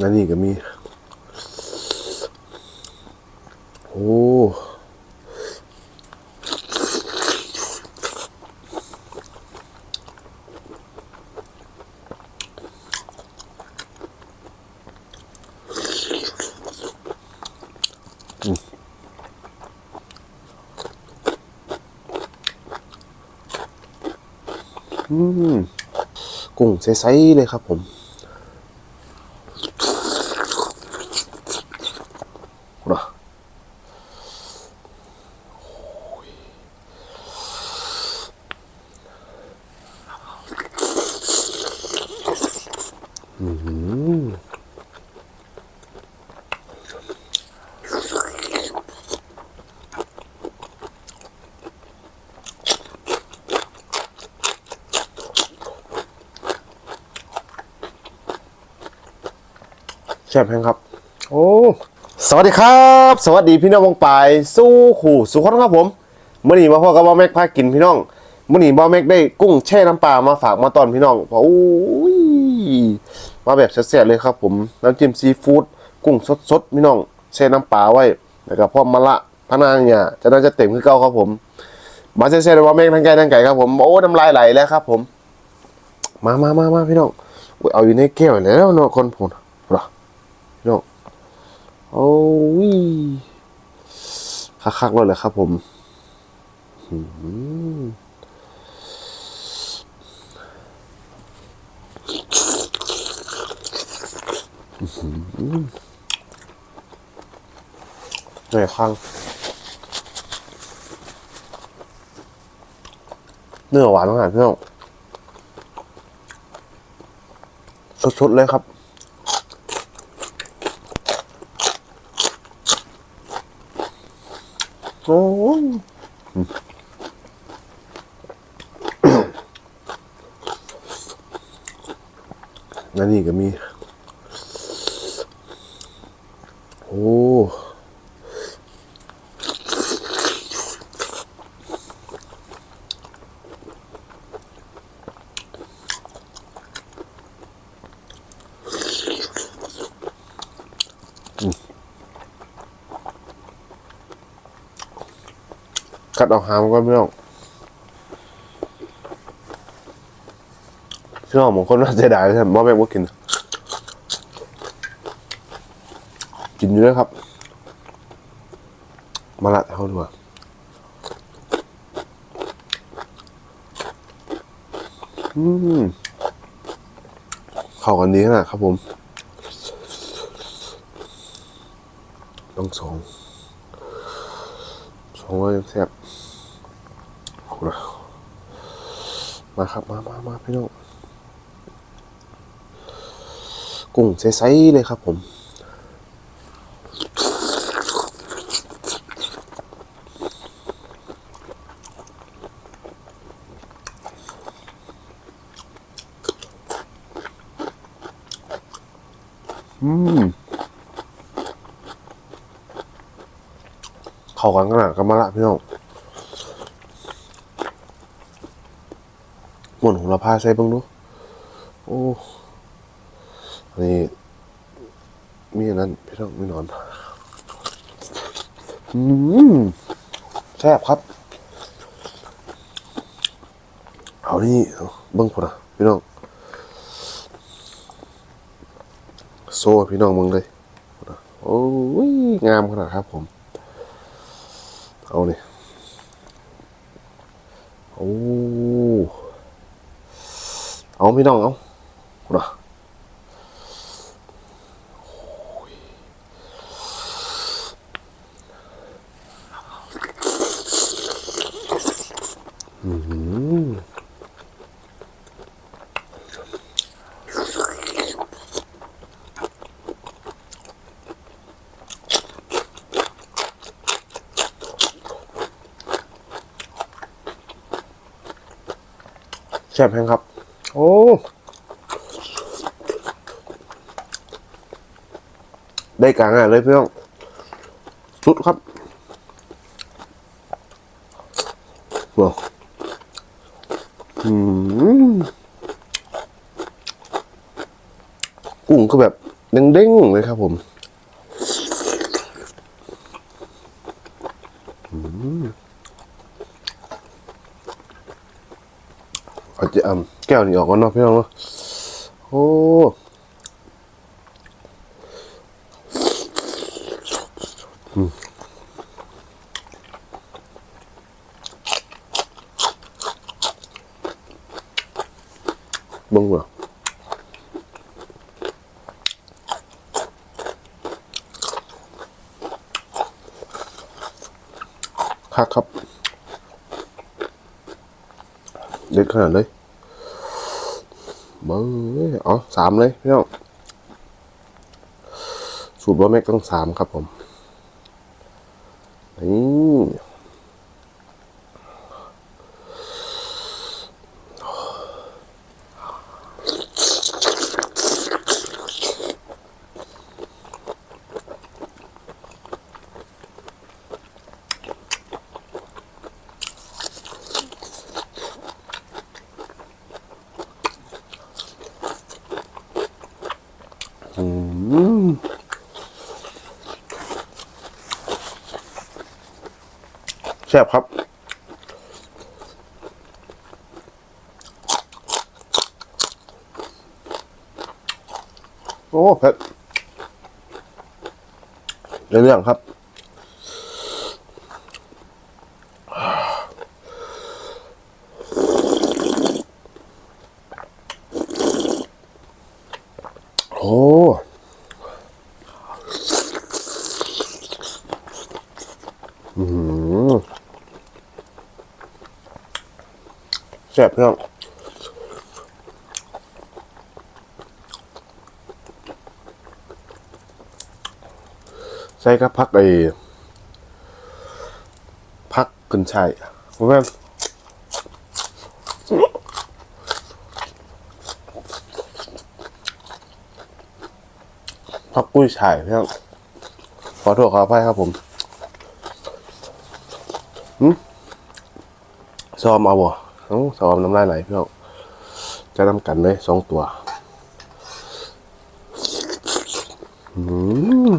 นั่นนี่ก็มี โอ้อืมกุ้งใสๆเลยครับผม แซ่บแพงครับ โอ้ สวัสดีครับ สวัสดีพี่น้องวงปลายสู้ขู่สุขคนครับผมเมื่อนี้มาพ่อกับบ่าแม็กพากินพี่น้องเมื่อนี้บ่าแม็กได้กุ้งแช่น้ำปลามาฝากมาตอนพี่น้องโอ้ย มาแบบแซ่บๆเลยครับผม น้ำจิ้มซีฟู้ดกุ้งสดๆพี่น้องแช่น้ำปลาไว้แล้วก็พร้อมมะละพะนางเนี่ยจะน่าจะเต็มขึ้นเก้าครับผม มาแซ่บๆเลยบ่าแม็กทั้งไก่ทั้งไก่ครับผมโอ้น้ำลายไหลแล้วครับ ผม มามามามาพี่น้องอเอาอยู่ในแก้วแล้วเนาะคนผมหรอพี่น้องโอ้ยคักๆเลยแหละครับผมหืมอื้อหือ เหนื่อยข้างเนื้อหวานมากพี่น้องสดๆเลยครับโอ้ยนั่นนี่ก็มี โอ้ กัดออกหามก่อนพี่น้องพี่น้องบางคนน่าเสียดายใช่ไหมว่าแม่งว่ากิน กินอยู่ด้วยครับ มาละเท่าดีกว่าอืมเข้ากันดีขนาดครับผมต้องสอง สองร้อยแซ่บโอ้โหมาครับ มามามาพี่น้องกุ้งใสๆเลยครับผมอืม เข้ากันขนาดกันมาละพี่น้องหมุนของเราพาใส่เบิ่งดูโอ้อันนี้มีอันนั้นพี่น้องไม่นอนอืมแซ่บครับ เอานี่เบิ่งพุ่นอะพี่น้องโซ่พี่น้องมึงเลยโอ้ยงามขนาดครับผม เอาเนี่ยโอ้เอาพี่น้องเอาเนาะอื้อหือ แซ่บแพงครับ โอ้ได้กลางอะเลยพี่น้อง สุดครับว้าวอืมกุ้งก็แบบเด้งๆเลยครับผมอืมเอา จะเอาแก้วนี่ออกก่อนเนาะพี่น้องเนาะโอ้บ้งเหรอคักครับ เด็ดขนาดเลย เบอร์อ๋อสามเลยพี่น้องสูตรบะแม็กต้องสามครับผมนี่ อืม แซ่บครับ โอ้เผ็ดเรื่องครับ แซ่บพี่น้องใส่กับพักไอ้พักขึ้นช่ายผมว่าพักกุ้ยช่ายพี่น้องขอโทษขออภัยครับผมหืมซ้อมเอาบ่ เอ้าซ้อมน้ำลายไหลพี่น้องจะนำกันเลยสองตัวอืม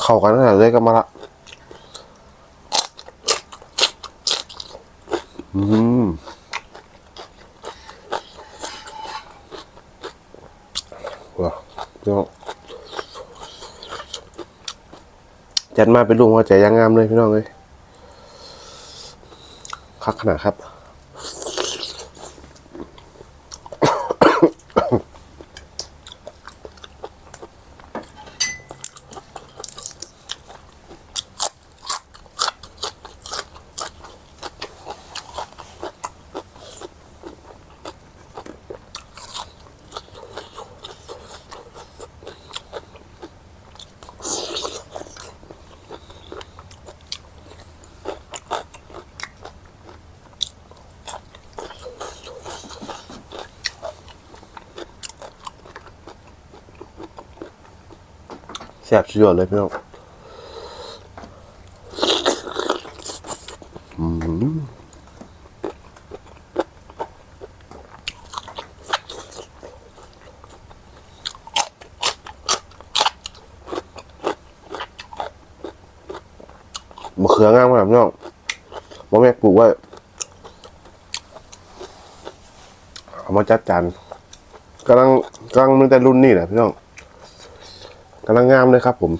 เข้ากันขนาดเลยก็มาละอืมว้าวเดี๋ยว จัดมาเป็นรูปหัวใจยางงามเลยพี่น้องเลยคักขนาดครับ แซ่บสุดยอดเลยพี่น้องอืมมะเขืองามมากพี่น้องมะแม่ปลูกไว้เอามาจัดจานกำลังกำลังนึกแต่รุ่นนี้แหละพี่น้อง กำลังงามเลยครับผม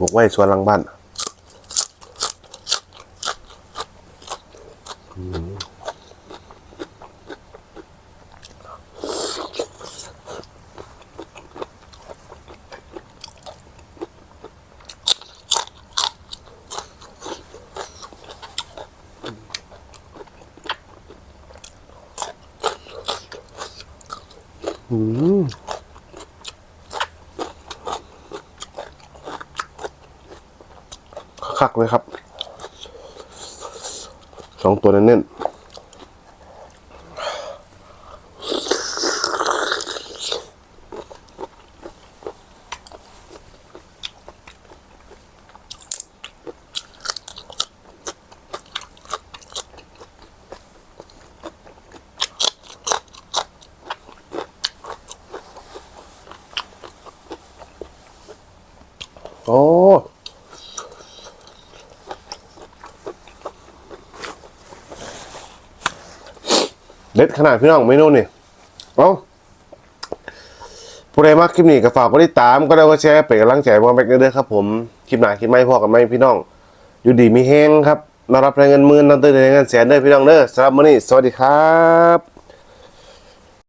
บอกไว้สวนลังบ้านอืมอืม คักเลยครับสองตัวแน่น เด็ดขนาดพี่น้องเมนูนี่เอ้าผู้ใดมักคลิปนี้ก็ฝากกดติดตามก็ได้ก็แชร์เป็นกำลังใจมาแม็กเด้อครับผมคลิปหน้าคลิปไม่พอกันไหมพี่น้อง อยู่ดีมีแห้งครับมารับรายเงินหมื่นนอนตื่นรายเงินแสนเด้อพี่น้องเด้อสำหรับมื้อนี้สวัสดีครับ